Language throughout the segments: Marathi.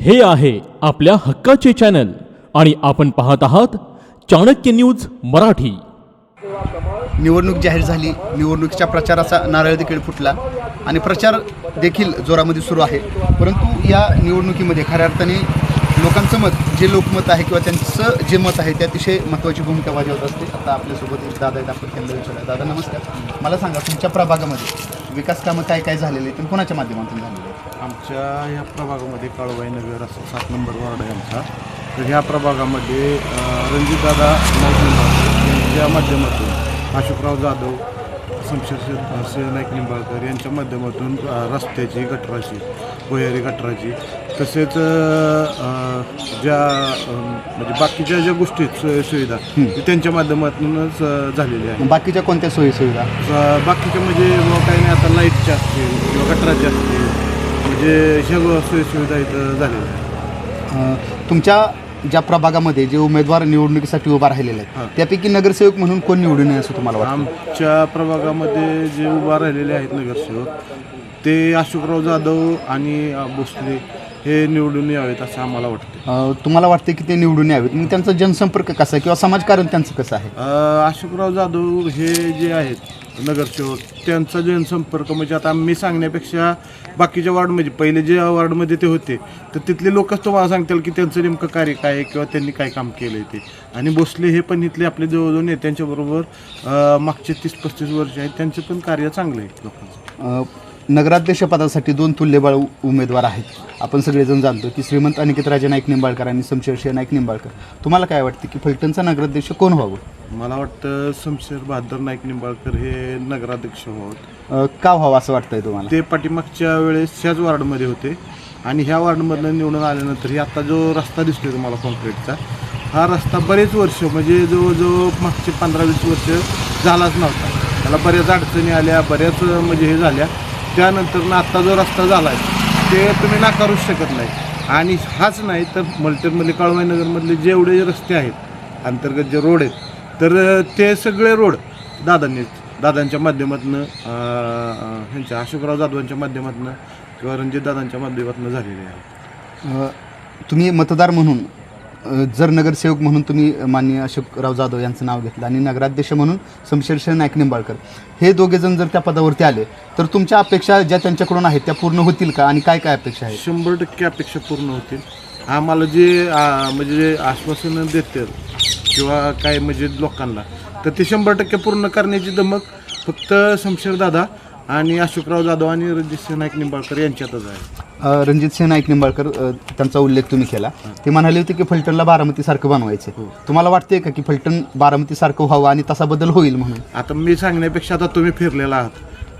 हे आहे आपल्या हक्काचे चॅनल आणि आपण पाहत आहात चाणक्य न्यूज मराठी. निवडणूक जाहीर झाली. निवडणुकीच्या प्रचाराचा नारळ देखील फुटला. आणि प्रचार देखील जोरामध्ये सुरू आहे. परंतु या निवडणुकीमध्ये खऱ्या अर्थाने लोकांचं मत जे लोकमत आहे किंवा त्यांचं जे मत आहे ते अतिशय महत्त्वाची भूमिका बजावत असते. आता आपल्यासोबत एक दादा आहेत आपण त्यांना विचारूया. दादा नमस्कार. मला सांगा तुमच्या प्रभागामध्ये विकास कामं काय काय झालेले आहेत आणि कोणाच्या माध्यमातून झालेले आहेत? आमच्या या प्रभागामध्ये काळूबाई नगर असं सात नंबर वार्ड आहे आमचा. तर ह्या प्रभागामध्ये रणजितदादा नाईक यांच्या माध्यमातून अशोकराव जाधव शमशेर सिंह नाईक निंबाळकर यांच्या माध्यमातून अ, रस्त्याची गटराची भुयारी गटराची तसेच अ, ज्या अ, म्हणजे बाकीच्या ज्या गोष्टी आहेत, सोयी सुविधा ते त्यांच्या माध्यमातूनच अ, झालेल्या आहेत. बाकीच्या कोणत्या सोयी सुविधा बाकीच्या म्हणजे काही नाही लाईटच्या असतील किंवा गटराच्या असतील म्हणजे ह्या सोयीसुविधा इथं झालेल्या आहेत. अं, तुमच्या ज्या प्रभागामध्ये जे उमेदवार निवडणुकीसाठी उभा राहिलेले आहेत. त्यापैकी नगरसेवक म्हणून कोण निवडून येईल असं तुम्हाला वाटतं? आमच्या प्रभागामध्ये जे उभा राहिलेले आहेत नगरसेवक ते अशोकराव जाधव आणि अ, भोसले हे निवडून यावेत असं आम्हाला वाटतं अं, तुम्हाला वाटते की ते निवडून यावेत? मग त्यांचा जनसंपर्क कसा आहे? किंवा समाजकारण त्यांचं कसं आहे? अ, अशोकराव जाधव हे जे आहेत नगरसेवक त्यांचा जनसंपर्क म्हणजे आता मी सांगण्यापेक्षा बाकीच्या वार्डमध्ये पहिले जे वार्डमध्ये ते होते तर तिथले लोकच तुम्हाला सांगतील की त्यांचं नेमकं कार्य काय आहे किंवा त्यांनी काय काम केलं आहे ते. आणि भोसले हे पण इथले आपले जवळजवळ नेत्यांच्याबरोबर मागचे तीस पस्तीस वर्ष आहेत त्यांचं पण कार्य चांगलं आहे लोकांचं. नगराध्यक्षपदासाठी दोन तुल्यबळ उमेदवार आहेत. आपण सगळेजण जाणतो की श्रीमंत अनिकेत राजे नाईक निंबाळकर आणि शमशेरशिह नाईक निंबाळकर. तुम्हाला काय वाटतं की फलटणचा नगराध्यक्ष कोण व्हावं? मला वाटतं शमशेर बहादर नाईक निंबाळकर हे नगराध्यक्ष होत. अं, का व्हावं असं वाटतंय तुम्हाला? ते पाठीमागच्या वेळेस ह्याच वार्डमध्ये होते आणि ह्या वार्डमधनं निवडून आल्यानंतर ही आता जो रस्ता दिसतोय तुम्हाला कॉन्क्रीटचा हा रस्ता बरेच वर्ष म्हणजे जवळजवळ मागचे पंधरा वीस वर्ष झालाच नव्हता. त्याला बऱ्याच अडचणी आल्या बऱ्याच म्हणजे हे झाल्या. त्यानंतर आता जो रस्ता झाला आहे ते तुम्ही नाकारूच शकत नाही. आणि हाच नाही तर मल्टीमध्ये काळवाई नगरमधले जेवढे रस्ते आहेत अंतर्गत जे रोड आहेत तर ते सगळे रोड दादांनी दादांच्या माध्यमातून ह्यांच्या अशोकराव जाधवांच्या माध्यमातून किंवा रणजित दादांच्या माध्यमातून झालेले आहेत तुम्ही मतदार म्हणून जर नगरसेवक म्हणून तुम्ही माननीय अशोकराव जाधव यांचं नाव घेतलं आणि नगराध्यक्ष म्हणून शमशेरशिह नाईक निंबाळकर हे दोघेजण जर त्या पदावरती आले तर तुमच्या अपेक्षा ज्या त्यांच्याकडून आहेत त्या पूर्ण होतील का आणि काय काय अपेक्षा आहेत? शंभर टक्के अपेक्षा पूर्ण होतील. आम्हाला जे म्हणजे आश्वासनं देतील किंवा काय म्हणजे लोकांना. तर ते शंभर टक्के पूर्ण करण्याची दमक फक्त शमशेर दादा आणि अशोकराव जाधव आणि रणजित नाईक निंबाळकर यांच्यातच आहे. अ, रणजितसिंह नाईक निंबाळकर अ, त्यांचा उल्लेख तुम्ही केला. ते म्हणाले होते की फलटणला बारामतीसारखं बनवायचं तुम्हाला वाटते का की फलटण बारामतीसारखं व्हावं आणि तसा बदल होईल म्हणून? आता मी सांगण्यापेक्षा आता तुम्ही फिरलेला आहात.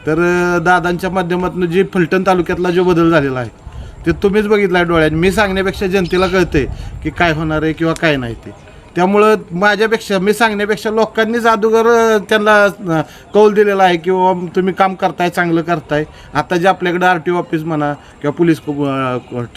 तर अं, दादांच्या माध्यमातून जे फलटण तालुक्यातला जो बदल झालेला आहे ते तुम्हीच बघितला आहे डोळ्याने मी सांगण्यापेक्षा जनतेला कळतंय की काय होणार आहे किंवा काय नाही ते. त्यामुळं माझ्यापेक्षा मी सांगण्यापेक्षा लोकांनीच अगोदर अं, त्यांना कौल दिलेला आहे किंवा तुम्ही काम करताय चांगलं करताय. आता जे आपल्याकडे आर टी ऑफिस म्हणा किंवा पोलीस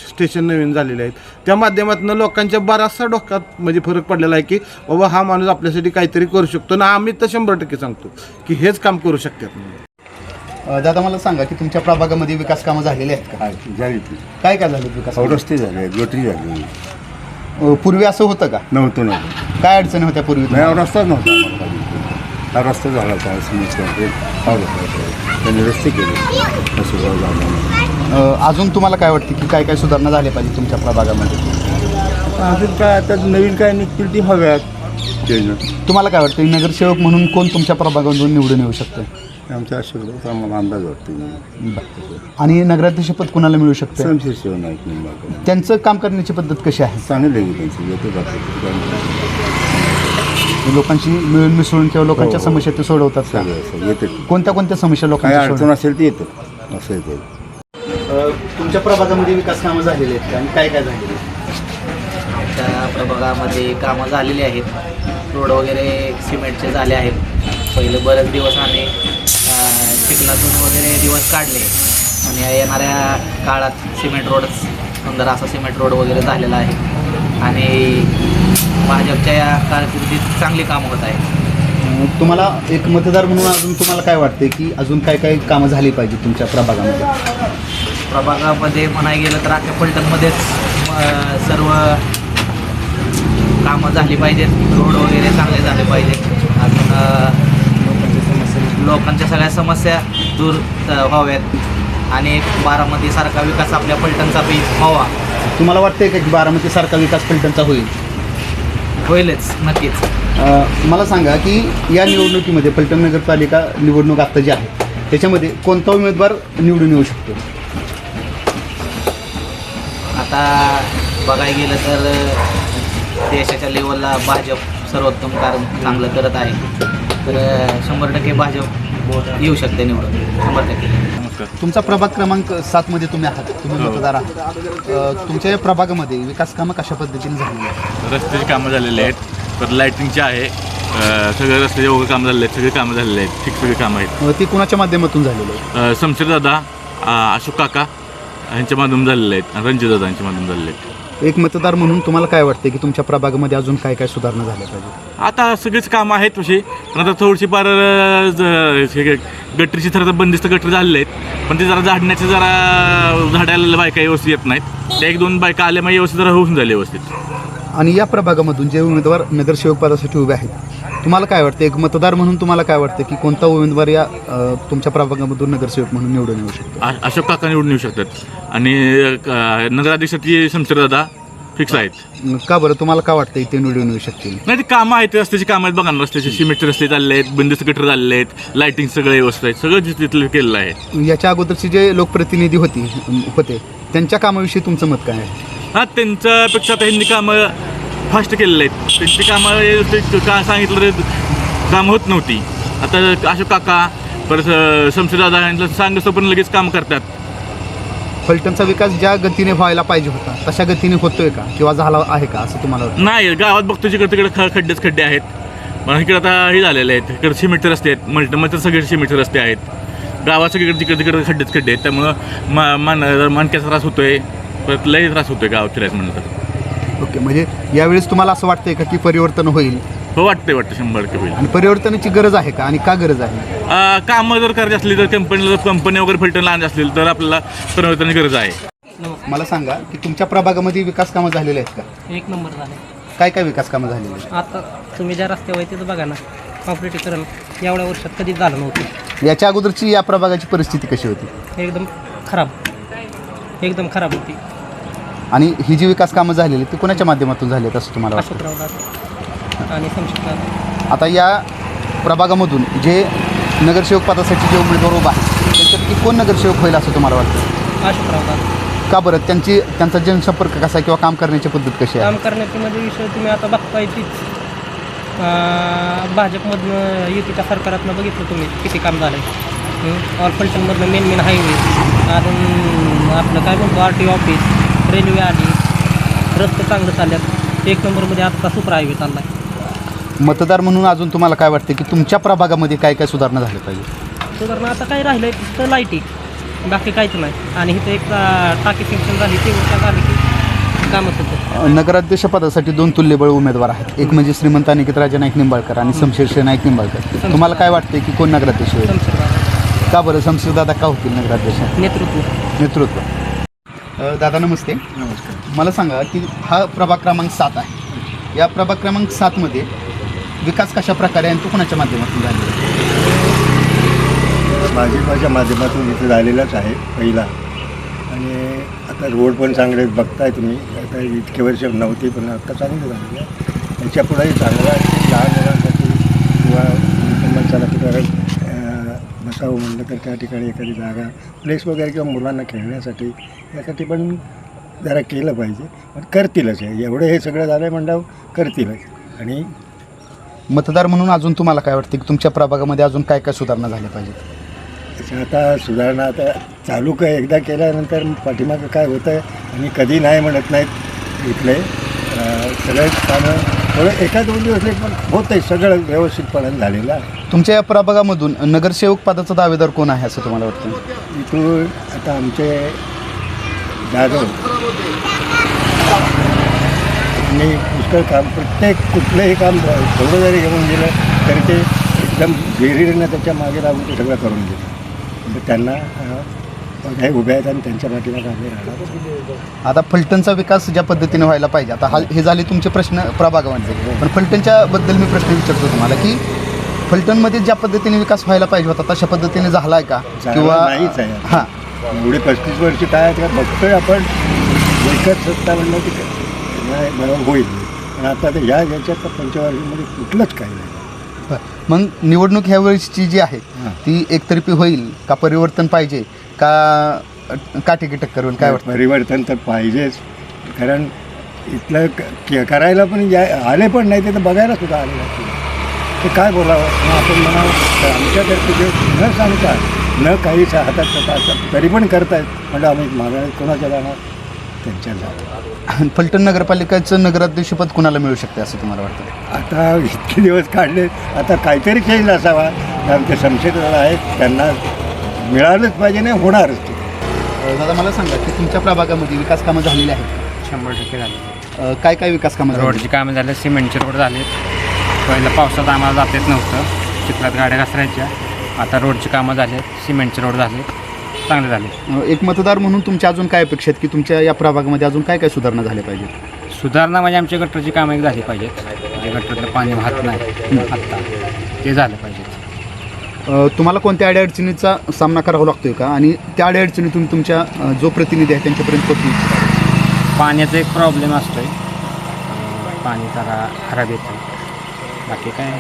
स्टेशन नवीन झालेले आहेत. त्या माध्यमातून लोकांच्या बराचसा डोक्यात म्हणजे फरक पडलेला आहे की बाबा हा माणूस आपल्यासाठी काहीतरी करू शकतो. ना आम्ही तर शंभर टक्के सांगतो की हेच काम करू शकतात दादा मला सांगा की तुमच्या प्रभागामध्ये विकास कामं झालेली आहेत का? झाली काय काय झालं विकास रस्ते झाले गटरी झाली. अ, पूर्वी असं होतं का? नव्हतं नाही काय अडचणी होत्या पूर्वी नाही हा रस्ताच नव्हता आम्हाला खाली. हा रस्ता झाला होता. त्यांनी रस्ते केले. असं झालं अ, अजून तुम्हाला काय वाटतं की काय काय सुधारणा झाल्या पाहिजे तुमच्या प्रभागामध्ये? अजून काय आता नवीन काय निघतील ती हव्यात. ते तुम्हाला काय वाटतं? नगरसेवक म्हणून कोण तुमच्या प्रभागामधून निवडून येऊ शकतं? आमच्या आशीर्वाद आम्हाला अंदाज वाटतो आणि नगराध्यक्षपद कुणाला मिळू शकतं समशेर शिव नाईक निंबाळकर. त्यांचं काम करण्याची पद्धत कशी आहे? चांगले आहे त्यांची येते बाकी लोकांशी मिळून मिसळून किंवा लोकांच्या हो. समस्या ते सोडवतात का? असं येते. कोणत्या कोणत्या समस्या काय लोकांच्या अडचण सोडवतात? असेल ते येतं. असं येतं. तुमच्या प्रभागामध्ये विकास कामं झालेली आहेत का? आणि काय काय झालेली आमच्या प्रभागामध्ये कामं झालेली आहेत. रोड वगैरे सिमेंटचे झाले आहेत. पहिले बरेच दिवस आम्ही चिखलातून वगैरे दिवस काढले. आणि येणाऱ्या काळात सिमेंट रोड सुंदर असा सिमेंट रोड वगैरे झालेला आहे. आणि भाजपच्या या कारकिर्दीत चांगली कामं होत आहेत. अ, तुम्हाला एक मतदार म्हणून अजून तुम्हाला काय वाटते की अजून काय काय कामं झाली पाहिजे तुमच्या प्रभागामध्ये? प्रभागामध्ये म्हणाय गेलं तर अख्ख्या फलटणमध्येच अ, सर्व कामं झाली पाहिजेत. रोड वगैरे चांगले झाले पाहिजेत. अजून लोकांच्या सगळ्या समस्या दूर व्हाव्यात. आणि बारामतीसारखा विकास आपल्या पलटणचा बी व्हावा. तुम्हाला वाटतंय का की बारामतीसारखा विकास फलटणचा होईल? होईलच नक्कीच. अ, मला सांगा की या निवडणुकीमध्ये फलटण नगरपालिका निवडणूक आत्ता जी आहे त्याच्यामध्ये कोणता उमेदवार निवडून येऊ शकतो? आता बघायला गेलं तर देशाच्या लेवलला भाजप सर्वोत्तम काम चांगलं करत आहे. तर शंभर टक्के भाजप येऊ शकते निवडून. शंभर टक्के. तुमचा प्रभाग क्रमांक सातमध्ये तुम्ही आहात. तुम्ही मतदार आहात. अ, तुमच्या या प्रभागामध्ये विकास कामं कशा पद्धतीने झालेली आहेत? रस्त्याची कामं झालेली आहेत. परत लाईटिंगचे आहे. अ, सगळे रस्त्याचे वगैरे कामं झालेले आहेत. सगळे कामं झालेले आहेत. ठीक सगळे कामं आहेत. अ, ती कुणाच्या माध्यमातून झालेली आहे अ, शमशेरदादा अ, अशोक काका. यांच्या माध्यम झालेले आहेत. आणि रणजितदादा यांच्या माध्यम झालेले आहेत. एक मतदार म्हणून तुम्हाला काय वाटते की तुमच्या प्रभागामध्ये अजून काय काय सुधारणा झाल्या पाहिजे? आता सगळीच कामं आहेत तशी. पण आता थोडीशी फार अ, ज- हे गटरीची तर बंदिस्त गटर झालेले आहेत. पण ते जरा झाडण्याचे जरा झाडायला बायका व्यवस्थित येत नाहीत. त्या एक दोन बायका आल्या मग व्यवस्थित जरा होऊन झाले व्यवस्थित. आणि या प्रभागामधून जे उमेदवार नगरसेवक पदासाठी उभे आहेत तुम्हाला काय वाटतं? एक मतदार म्हणून तुम्हाला काय वाटतं की कोणता उमेदवार या अ, तुमच्या प्रभागामधून नगरसेवक म्हणून निवडून येऊ शकतो? आ- अशोक काका निवडून येऊ शकतात. आणि अ, नगराध्यक्षाची शमशेरदादा फिक्स आहेत. का बरं? तुम्हाला काय वाटतं ते निवडून येऊ शकतील? नाही ते कामं आहेत रस्त्याची कामं आहेत बघा ना रस्त्याचे सिमेंटचे रस्ते चालले आहेत बंदिस्त गटर झालेले आहेत लाईटिंग सगळे व्यवस्थित आहेत सगळं तिथं तिथलं केलेलं आहे. याच्या अगोदरचे जे लोकप्रतिनिधी होती होते त्यांच्या कामाविषयी तुमचं मत काय आहे? हा त्यांच्यापेक्षा आता ह्यांनी कामं फास्ट केलेले आहेत. त्यांची कामं व्यवस्थित का सांगितलं तर कामं होत नव्हती. आता अशोक काका परत शमशेरदादा यांना सांगतो पण लगेच काम करतात. फलटणचा विकास ज्या गतीने व्हायला पाहिजे होता तशा गतीने होतोय का? किंवा झाला आहे का असं तुम्हाला वाटतं? नाही गावात बघतो जिकडे तिकडे ख खड्डेच खड्डे आहेत. पण इकडे आता हे झालेले आहेत. इकडे सिमेंटचे रस्ते आहेत. मल्ट मग सगळे सिमेंटचे रस्ते आहेत. गावात सगळीकडे तिकडे तिकडे खड्डेच खड्डे आहेत. त्यामुळं मा मान मानक्याचा त्रास होतोय. परत लई त्रास होतोय गावात फिरायचं म्हणलं तर. ओके म्हणजे यावेळेस तुम्हाला असं वाटतंय का की परिवर्तन होईल? हो वाटतंय वाटतं शंभर टक्के होईल. आणि परिवर्तनाची गरज आहे का? आणि का गरज आहे? अं, कामं जर करायची असली तर कंपनीला कंपनी वगैरे फिल्टर लहान असतील तर आपल्याला परिवर्तनाची गरज आहे. मला सांगा की तुमच्या प्रभागामध्ये विकास कामं झालेले आहेत का? एक नंबर झाले. काय काय विकास कामं झालेली आहेत? आता तुम्ही ज्या रस्त्यावर आहे तिथं बघा ना कॉम्पिटिकरण एवढ्या वर्षात कधीच झालं नव्हतं. याच्या अगोदरची या प्रभागाची परिस्थिती कशी होती? एकदम खराब. एकदम खराब होती. आणि ही जी विकास कामं झालेली ती कोणाच्या माध्यमातून झाली आहेत असं तुम्हाला वाटतं? अशोकराव आणि संक्षिप्त आता या प्रभागामधून जे नगरसेवक पदासाठी जे उमेदवार उभा आहेत त्यांच्यापैकी कोण नगरसेवक होईल असं तुम्हाला वाटतं? अशोकराव का बरं? त्यांची त्यांचा जनसंपर्क कसा आहे किंवा काम करण्याची पद्धत कशी आहे? काम करण्याचे म्हणजे विषय तुम्ही आता बघताय तीच. अं, भाजपमधनं युतीच्या सरकारातनं बघितलं तुम्ही किती काम झालं आहे ऑल फलटणमधनं मेन मेन हायवे अजून आपलं काय म्हणतो आर टी ऑफिस रेल्वे आली रस्ते चांगलं चालल्यात एक नंबरमध्ये आत्ता सुपर हायवे चालला आहे मतदार म्हणून अजून तुम्हाला काय वाटतं की तुमच्या प्रभागामध्ये काय काय सुधारणा झाल्या पाहिजे? सुधारणा आता काय राहिलं आहे फक्त लाईटी बाकी काहीच नाही. आणि इथं एक अं, टाकी सिंक्शन झाली ती उठा झाली की कामच होतं नगराध्यक्ष पदासाठी दोन तुल्यबळ उमेदवार आहेत. एक म्हणजे श्रीमंत अनिकेत राजा नाईक निंबाळकर आणि शमशेर नाईक निंबाळकर. तुम्हाला काय वाटतं की कोण नगराध्यक्ष होईल? का बरं? शमशेर दादा का होतील नगराध्यक्ष? नेतृत्व. नेतृत्व. दादा नमस्ते. मला सांगा की हा प्रभाग क्रमांक सात आहे. या प्रभाग क्रमांक सातमध्ये विकास कशा प्रकारे आणि तो कोणाच्या माध्यमातून झालेला भाजपाच्या माध्यमातून इथे झालेलाच आहे पहिला. आणि आता रोड पण चांगले आहेत, बघताय तुम्ही. आता इतके वर्ष नव्हते पण आता चांगले झालेले आहे. याच्या पुढेही चांगला आहे. लहान किंवा माणसाला कुठं अं, बसावं म्हणलं तर त्या ठिकाणी एखादी जागा प्लेस वगैरे किंवा मुलांना खेळण्यासाठी यासाठी पण जरा केलं पाहिजे. पण करतीलच हे. एवढं हे सगळं झालं आहे म्हणल्यावर करतीलच. आणि मतदार म्हणून अजून तुम्हाला काय वाटतं? की तुमच्या प्रभागामध्ये अजून काय काय सुधारणा झाल्या पाहिजेत? त्याच्या आता सुधारणा आता चालू काय एकदा केल्यानंतर पाठीमागं काय होतं आहे आणि कधी नाही म्हणत नाहीत इथले. सगळे कामं थोडं एका दोन दिवस लेट पण होत आहे सगळं व्यवस्थितपणे झालेलं आहे. तुमच्या या प्रभागामधून नगरसेवक पदाचा दावेदार कोण आहे असं तुम्हाला वाटतं? इथून आता आमचे जाधव. मी पुष्कळ काम प्रत्येक कुठलंही काम थोडं जरी घेऊन गेलं तरी ते एकदम धीरीनं त्याच्यामागे लागून ते सगळं करून गेलं म्हणजे त्यांना अं, हे उभे आहेत आणि त्यांच्या पाठीमागे आम्ही राहणार आता फलटणचा विकास ज्या पद्धतीने व्हायला पाहिजे आता हा हे. झाले तुमचे प्रश्न प्रभागामध्ये पण फलटणच्या बद्दल मी प्रश्न विचारतो तुम्हाला की फलटणमध्ये ज्या पद्धतीने विकास व्हायला पाहिजे होता तशा पद्धतीने झाला आहे का? झाला नाहीच आहे. हां. एवढे पस्तीस वर्ष काय आहेत का बघतोय आपण. एकच सत्ता म्हणलं की होईल. पण आता ते ह्या याच्यात तर पंचवार्षिकमध्ये कुठलंच काही नाही. मग निवडणूक ह्या वेळेसची जी आहे हां. ती एकतर्फी होईल का परिवर्तन पाहिजे? का काटेकी टक्कर होईल? काय वाटतं? परिवर्तन तर पाहिजेच. कारण इथलं क- के- करायला पण या आले पण नाही ते तर बघायला सुद्धा आले नसतील ते काय बोलावं? मग आपण म्हणावं तर आमच्याकडे जे न सांगता न काही सा- हातात स्वतः असतात तरी पण करतायत. म्हणजे आम्ही मागण्या कोणाच्या जाणार? त्यांच्या जाणार फलटण नगरपालिकेचं नगराध्यक्षपद कुणाला मिळू शकते असं तुम्हाला वाटतं? आता इतके दिवस काढले आता काहीतरी चेंज असावा. आमचे संशयित आहेत त्यांना मिळालंच पाहिजे नाही होणारच ते. अ, दादा मला सांगा की तुमच्या प्रभागामध्ये विकास कामं झालेली आहेत. शंभर टक्के झाले. अ, काय काय विकास कामं झाली? रोडची कामं झाले सिमेंटचे रोड झालेत. पहिलं पावसात आम्हाला जात येत नव्हतं. चिखलात गाड्या घसरायच्या. आता रोडची कामं झालेत सिमेंटचे रोड झाले चांगले झाले. एक मतदार म्हणून तुमच्या अजून काय अपेक्षा आहेत की तुमच्या या प्रभागामध्ये अजून काय काय सुधारणा झाल्या पाहिजेत? सुधारणा म्हणजे आमच्या गटरची कामं एक झाली पाहिजेत. म्हणजे गटरातलं पाणी वाहत नाही. आत्ता. ते झालं पाहिजेत. अ, तुम्हाला कोणत्या अडीअडचणीचा सामना करावा लागतोय का? आणि त्या अडीअडचणी तुम्ही तुमच्या अ, जो प्रतिनिधी आहे त्यांच्यापर्यंत पोहोचू इच्छिता? पाण्याचा एक प्रॉब्लेम असतोय. पाणी जरा खराब येतं बाकी काय?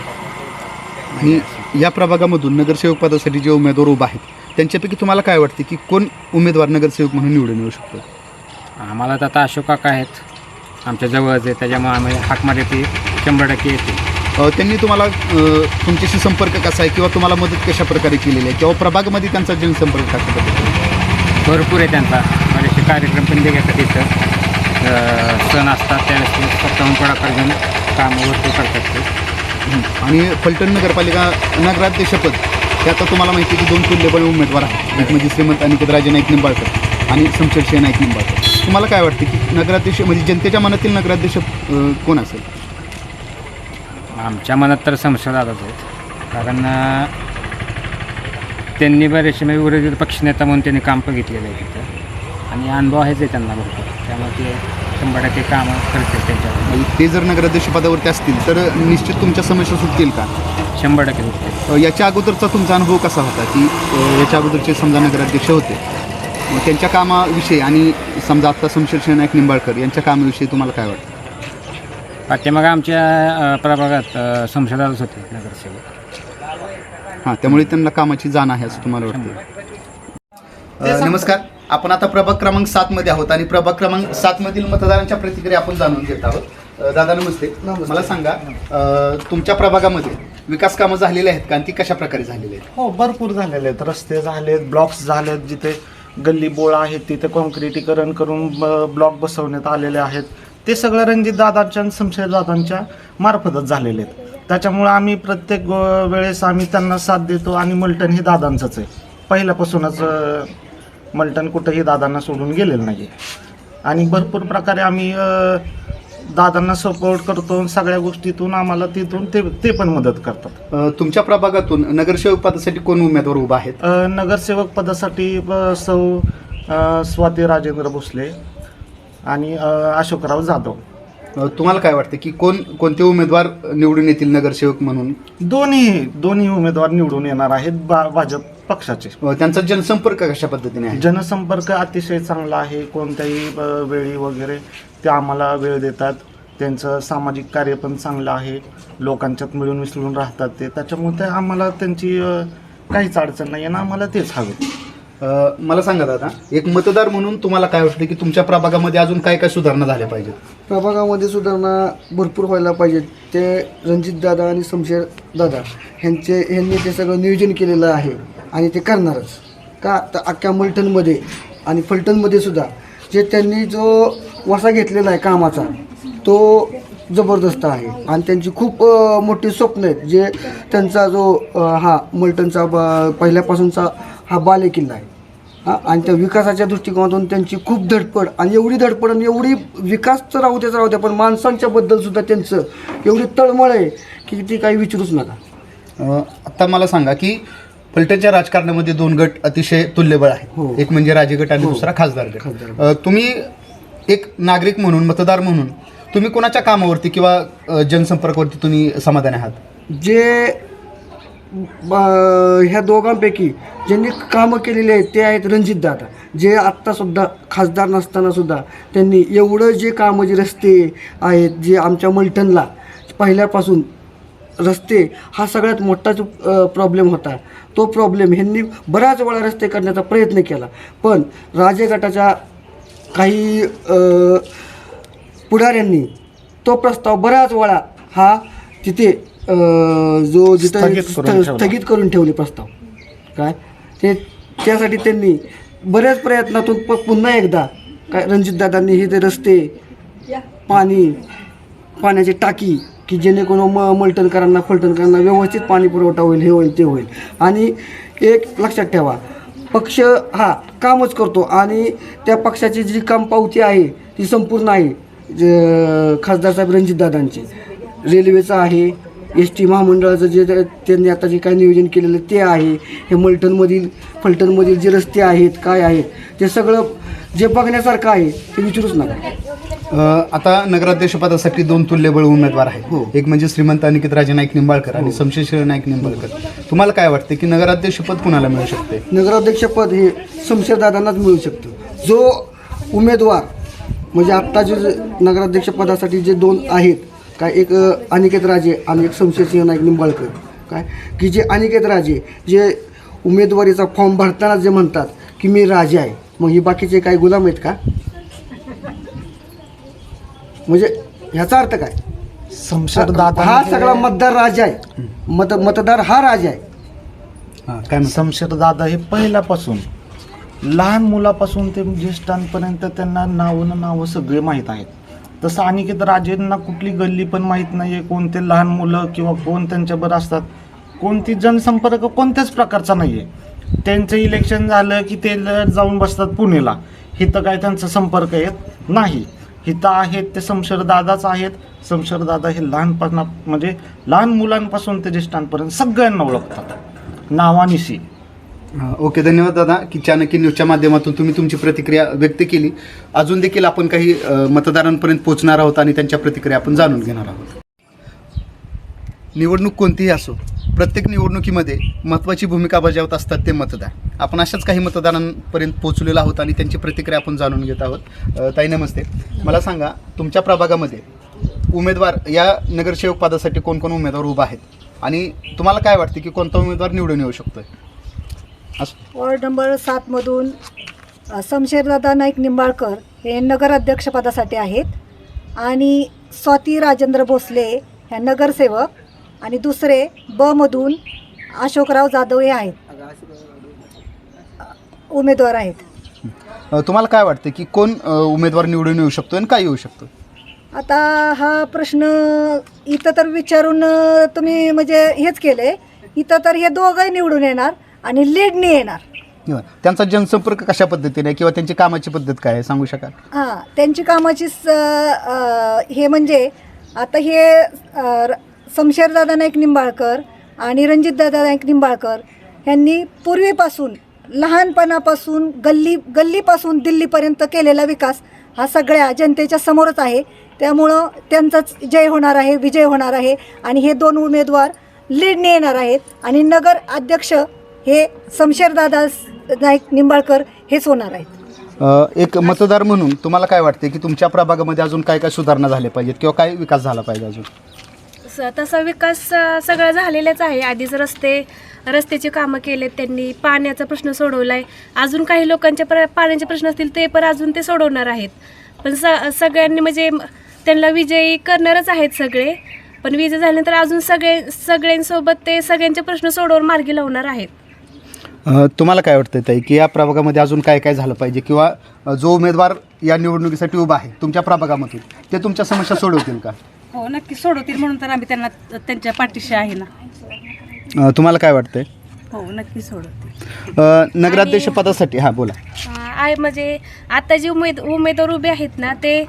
आणि या प्रभागामधून नगरसेवक पदासाठी जे उमेदवार उभा आहेत त्यांच्यापैकी तुम्हाला काय वाटते की कोण उमेदवार नगरसेवक म्हणून निवडून येऊ शकतो? आम्हाला तर आता अशोक काका आहेत. आमच्या जवळच आहे. त्याच्यामुळे आम्ही हाक मारली ती शंभर टक्के येते. त्यांनी तुम्हाला तुमच्याशी संपर्क कसा आहे किंवा तुम्हाला मदत कशा प्रकारे केलेली आहे? किंवा प्रभागामध्ये त्यांचा जनसंपर्क पद्धतीने भरपूर आहे त्यांचा. बरेचसे कार्यक्रम पण घेतात तिथं. सण असतात त्यावेळेस स्वतःहून पुढाकार घेऊन कामं भरपूर करतात ते. आणि फलटण नगरपालिका नगराध्यक्षपद हे आता तुम्हाला माहिती आहे की दोन तुल्यबळ उमेदवार आहेत. एक म्हणजे श्रीमंत अनिकेत राजे नाईक निंबाळकर आणि शमशेर नाईक निंबाळकर. तुम्हाला काय वाटते की नगराध्यक्ष म्हणजे जनतेच्या मनातील नगराध्यक्ष कोण असेल? आमच्या मनात तर संशय दादाच आहेत कारण त्यांनी बरेचसे म्हणजे विरोधी पक्षनेता म्हणून त्यांनी काम बघितलेलं आहे तिथं. आणि अनुभव आहेच आहे त्यांना भरपूर. त्यामुळे ते शंभर टक्के कामं करतील त्यांच्यावर ते जर नगराध्यक्ष पदावरती असतील तर निश्चित तुमच्या समस्या सुटतील का? शंभर टक्के सुटतील. याच्या अगोदरचा तुमचा अनुभव कसा होता की याच्या अगोदरचे समजा नगराध्यक्ष होते? मग त्यांच्या कामाविषयी आणि समजा आत्ता शमशेर नाईक निंबाळकर यांच्या कामाविषयी तुम्हाला काय वाटतं? पाठीमागं आमच्या अं, प्रभागात अं, संशयदारच होते नगरसेवक. हां त्यामुळे त्यांना कामाची जाण आहे असं तुम्हाला वाटतं नमस्कार. आपण आता प्रभाग क्रमांक सात मध्ये आहोत आणि प्रभाग क्रमांक सात मधील मतदारांच्या प्रतिक्रिया आपण जाणून घेत आहोत. अ, दादा नमस्ते. मला सांगा अ, तुमच्या प्रभागामध्ये विकास कामं झालेली आहेत का आणि ती कशा प्रकारे झालेली आहेत? हो भरपूर झालेले आहेत. रस्ते झालेत ब्लॉक्स झालेत जिथे गल्ली बोळ आहेत तिथे कॉन्क्रिटीकरण करून ब्लॉक बसवण्यात आलेले आहेत. ते सगळं रणजित दादांच्या आणि शमशेर दादांच्या मार्फतच झालेले आहेत. त्याच्यामुळे आम्ही प्रत्येक गो- वेळेस आम्ही त्यांना साथ देतो आणि मल्टन हे दादांचंच आहे. पहिल्यापासूनच अं, मल्टन कुठंही दादांना सोडून गेलेलं नाही आणि भरपूर प्रकारे आम्ही अं, दादांना सपोर्ट करतो सगळ्या गोष्टीतून आम्हाला तिथून ते ते पण मदत करतात. अ, तुमच्या प्रभागातून नगरसेवक पदासाठी कोण उमेदवार उभा आहेत? अ, नगरसेवक पदासाठी अ, सौ अ, स्वाती राजेंद्र भोसले आणि अ, अशोकराव जाधव. अ, तुम्हाला काय वाटतं की कोण कोणते उमेदवार निवडून येतील नगरसेवक म्हणून? दोन्ही दोन्ही उमेदवार निवडून येणार आहेत बा भाजप पक्षाचे. अ, त्यांचा जनसंपर्क कशा पद्धतीने आहे? जनसंपर्क अतिशय चांगला आहे. कोणत्याही अ, वेळी वगैरे ते आम्हाला वेळ देतात. त्यांचं सामाजिक कार्य पण चांगलं आहे. लोकांच्यात मिळून मिसळून राहतात ते. त्याच्यामुळे ते आम्हाला त्यांची अ, काहीच अडचण नाही आहे ना आम्हाला तेच हवे. मला सांगा दादा एक मतदार म्हणून तुम्हाला काय वाटतं की तुमच्या प्रभागामध्ये अजून काय काय सुधारणा झाल्या पाहिजेत? प्रभागामध्ये सुधारणा भरपूर व्हायला पाहिजेत. ते रणजित दादा आणि शमशेर दादा ह्यांचे ह्यांनी ते सगळं नियोजन केलेलं आहे आणि ते करणारच. का? तर अख्ख्या मलटणमध्ये आणि फलटणमध्ये सुद्धा जे त्यांनी जो वसा घेतलेला आहे कामाचा तो जबरदस्त आहे. आणि त्यांची खूप अ, मोठी स्वप्न आहेत. जे त्यांचा जो अ, हा मलटणचा ब- पहिल्यापासूनचा हा बालेकिल्ला आहे. हा आणि त्या विकासाच्या दृष्टिकोनातून त्यांची खूप धडपड आणि एवढी धडपड आणि एवढी विकास तर राहू द्याच राहू द्या पण माणसांच्या बद्दल सुद्धा त्यांचं एवढी तळमळ आहे की ती काही विचारूच नका. आता मला सांगा की फलटणच्या राजकारणामध्ये दोन गट अतिशय तुल्यबळ आहे हो. एक म्हणजे राजे गट आणि दुसरा खासदार गट. तुम्ही एक नागरिक म्हणून मतदार म्हणून तुम्ही कोणाच्या कामावरती किंवा जनसंपर्कावरती तुम्ही समाधानी आहात? जे ह्या दोघांपैकी ज्यांनी कामं केलेली आहेत ते आहेत रणजितदादा जे आत्तासुद्धा खासदार नसतानासुद्धा त्यांनी एवढं जे कामं जे रस्ते आहेत जे आमच्या मलटणला पहिल्यापासून रस्ते हा सगळ्यात मोठा जो प्रॉब्लेम होता. तो प्रॉब्लेम ह्यांनी बऱ्याच वेळा रस्ते करण्याचा प्रयत्न केला. पण राजे गटाच्या काही पुढाऱ्यांनी तो प्रस्ताव बऱ्याच वेळा हा तिथे अ, जो जिथं स्थगित करून स्थ- ठेवला. स्थगित करून ठेवले प्रस्ताव. काय? ते त्यासाठी त्यांनी बऱ्याच प्रयत्नातून प पुन्हा एकदा काय रणजितदादांनी हे ते रस्ते पाणी पाण्याची टाकी की जेणेकरून म मलटणकरांना फलटणकरांना व्यवस्थित पाणी पुरवठा होईल हे होईल ते होईल. आणि एक लक्षात ठेवा पक्ष हा कामच करतो आणि त्या पक्षाची जी काम पावती आहे ती संपूर्ण आहे ज- खासदार साहेब रणजितदादांची रेल्वेचं आहे एस टी महामंडळाचं जे त्यांनी आता जे काय नियोजन केलेलं ते आहे. हे मलटणमधील फलटणमधील जे रस्ते आहेत काय आहेत ते सगळं जे बघण्यासारखं आहे ते विचारूच नका. आता नगराध्यक्षपदासाठी दोन तुल्यबळ उमेदवार आहेत. एक म्हणजे श्रीमंत अनिकेत राजे नाईक निंबाळकर आणि शमशेर नाईक निंबाळकर. तुम्हाला काय वाटते की नगराध्यक्षपद कुणाला मिळू शकते? नगराध्यक्षपद हे शमशेरदादांनाच मिळू शकतं. जो उमेदवार म्हणजे आत्ता जे जे नगराध्यक्षपदासाठी जे दोन आहेत काय एक अनिकेत राजे आणि एक शमशेरसिंह नाईक निंबाळकर. काय? की जे अनिकेत राजे जे उमेदवारीचा फॉर्म भरताना जे म्हणतात की मी राजे आहे मग ही बाकीचे काही गुलाम आहेत का? म्हणजे ह्याचा अर्थ काय? शमशेरदादा हा सगळा मतदार राजा आहे. मत मतदार हा राजा आहे. काय शमशेरदादा हे पहिल्यापासून लहान मुलापासून ते ज्येष्ठांपर्यंत त्यांना नावं न नावं सगळे माहीत आहेत. तसं अनिकेत राजेंना कुठली गल्ली पण माहीत नाही आहे कोणते लहान मुलं किंवा कोण त्यांच्याबरोबर असतात. कोणती जनसंपर्क कोणत्याच प्रकारचा नाही आहे त्यांचं इलेक्शन झालं की ते जाऊन बसतात पुणेला. इथं काय त्यांचा संपर्क येत नाही. इथं आहेत ते समशरदादाच आहेत. समशरदादा हे लहानपणा म्हणजे लहान मुलांपासून ते ज्येष्ठांपर्यंत सगळ्यांना ओळखतात. नावानिशी. ओके धन्यवाद दादा की चाणक्य न्यूजच्या माध्यमातून तुम्ही तुमची प्रतिक्रिया व्यक्त केली. अजून देखील आपण काही मतदारांपर्यंत पोहोचणार आहोत आणि त्यांच्या प्रतिक्रिया आपण जाणून घेणार आहोत. निवडणूक कोणतीही असो प्रत्येक निवडणुकीमध्ये महत्त्वाची भूमिका बजावत असतात ते मतदार. आपण अशाच काही मतदारांपर्यंत पोहोचलेलो आहोत आणि त्यांची प्रतिक्रिया आपण जाणून घेत आहोत. ताई नमस्ते. मला सांगा तुमच्या प्रभागामध्ये उमेदवार या नगरसेवक पदासाठी कोण कोण उमेदवार उभा आहेत? आणि तुम्हाला काय वाटते की कोणता उमेदवार निवडून येऊ शकतोय? वॉर्ड नंबर सातमधून अ, शमशेरदादा नाईक निंबाळकर हे नगराध्यक्षपदासाठी आहेत. आणि स्वाती राजेंद्र भोसले ह्या नगरसेवक आणि दुसरे ब मधून अशोकराव जाधव हे आहेत. उमेदवार आहेत. तुम्हाला काय वाटतं की कोण उमेदवार निवडून येऊ शकतो आणि काय येऊ शकतो? आता हा प्रश्न इथं तर विचारून तुम्ही म्हणजे हेच केले इथं तर हे दोघंही निवडून येणार. आणि लीडनी येणार. किंवा त्यांचा जनसंपर्क कशा पद्धतीने किंवा त्यांची कामाची पद्धत काय आहे? सांगू शकाल? हां त्यांची कामाची स अ, हे म्हणजे आता हे अ, शमशेरदादा नाईक निंबाळकर आणि रणजितदादा नाईक निंबाळकर यांनी पूर्वीपासून लहानपणापासून गल्ली गल्लीपासून दिल्लीपर्यंत केलेला विकास हा सगळ्या जनतेच्या समोरच आहे. त्यामुळं त्यांचाच जय होणार आहे विजय होणार आहे आणि हे दोन उमेदवार लीडने येणार आहेत. आणि नगर अध्यक्ष हे शमशेरदादा नाईक निंबाळकर हेच होणार आहेत. अ, एक मतदार म्हणून तुम्हाला काय वाटते की तुमच्या प्रभागामध्ये अजून काय काय सुधारणा झाल्या पाहिजेत किंवा काय विकास झाला पाहिजे अजून? स- तसा विकास अ, सगळा झालेलाच आहे. आधीच रस्ते रस्त्याची कामं केलेत त्यांनी पाण्याचा प्रश्न सोडवला आहे अजून काही लोकांचे प्र पाण्याचे प्रश्न असतील ते पण अजून ते सोडवणार आहेत. पण स सगळ्यांनी म्हणजे म- त्यांना विजयी करणारच आहेत सगळे. पण विजय झाल्यानंतर अजून सगळे सगळ्यांसोबत ते सगळ्यांचे प्रश्न सोडवून मार्गी लावणार आहेत. अ, तुम्हाला काय वाटतं ताई की या प्रभागामध्ये अजून काय काय झालं पाहिजे? किंवा जो उमेदवार या निवडणुकीसाठी उभा आहे तुमच्या प्रभागामधून ते तुमच्या समस्या सोडवतील का? हो नक्की सोडवतील म्हणून तर आम्ही त्यांना त्यांच्या पाठीशी आहे ना. अ, तुम्हाला काय वाटतंय? हो नक्की सोडवतील. अ, नगराध्यक्ष पदासाठी हां बोला. अ, आहे म्हणजे आता जे उमेद उमेदवार उभे आहेत ना ते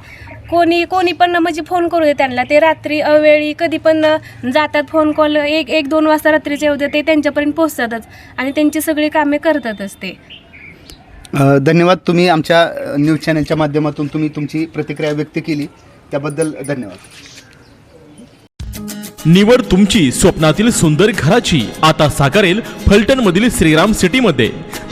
कोणी कोणी पण म्हणजे फोन करू दे त्यांना. ते रात्री अवेळी कधी पण जातात फोन कॉल एक एक दोन वाजता रात्रीचे येऊ दे ते त्यांच्यापर्यंत पोहोचतातच. आणि त्यांची सगळी कामे करतातच ते. अ, धन्यवाद तुम्ही आमच्या न्यूज चॅनलच्या माध्यमातून तुम्ही तुमची प्रतिक्रिया व्यक्त केली. त्याबद्दल धन्यवाद. निवड तुमची स्वप्नातील सुंदर घराची. आता साकारेल फलटण मधील श्रीराम सिटी मध्ये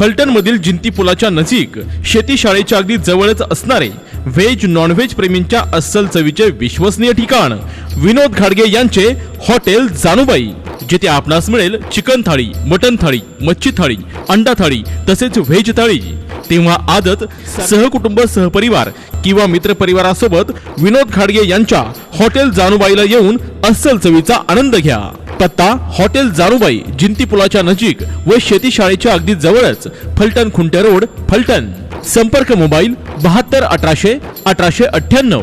फलटण मधील जिंती पुलाच्या नजीक शेती शाळेच्या अगदी जवळच असणारे व्हेज नॉनव्हेज प्रेमींच्या अस्सल चवीचे विश्वसनीय ठिकाण. विनोद घाडगे यांचे हॉटेल जानुबाई जिथे आपणास मिळेल चिकन थाळी मटन थाळी मच्छी थाळी अंडा थाळी तसेच व्हेज थाळी. तेव्हा आदत सहकुटुंब सहपरिवार किंवा मित्रपरिवारासोबत विनोद खाडगे यांच्या हॉटेल जानुबाईला येऊन अस्सल चवीचा आनंद घ्या. पत्ता हॉटेल जानुबाई जिंती पुलाच्या नजीक व शेती शाळेच्या अगदी जवळच फलटण खुंटे रोड फलटण. संपर्क मोबाईल बहात्तर अठराशे अठराशे अठ्ठ्याण्णव.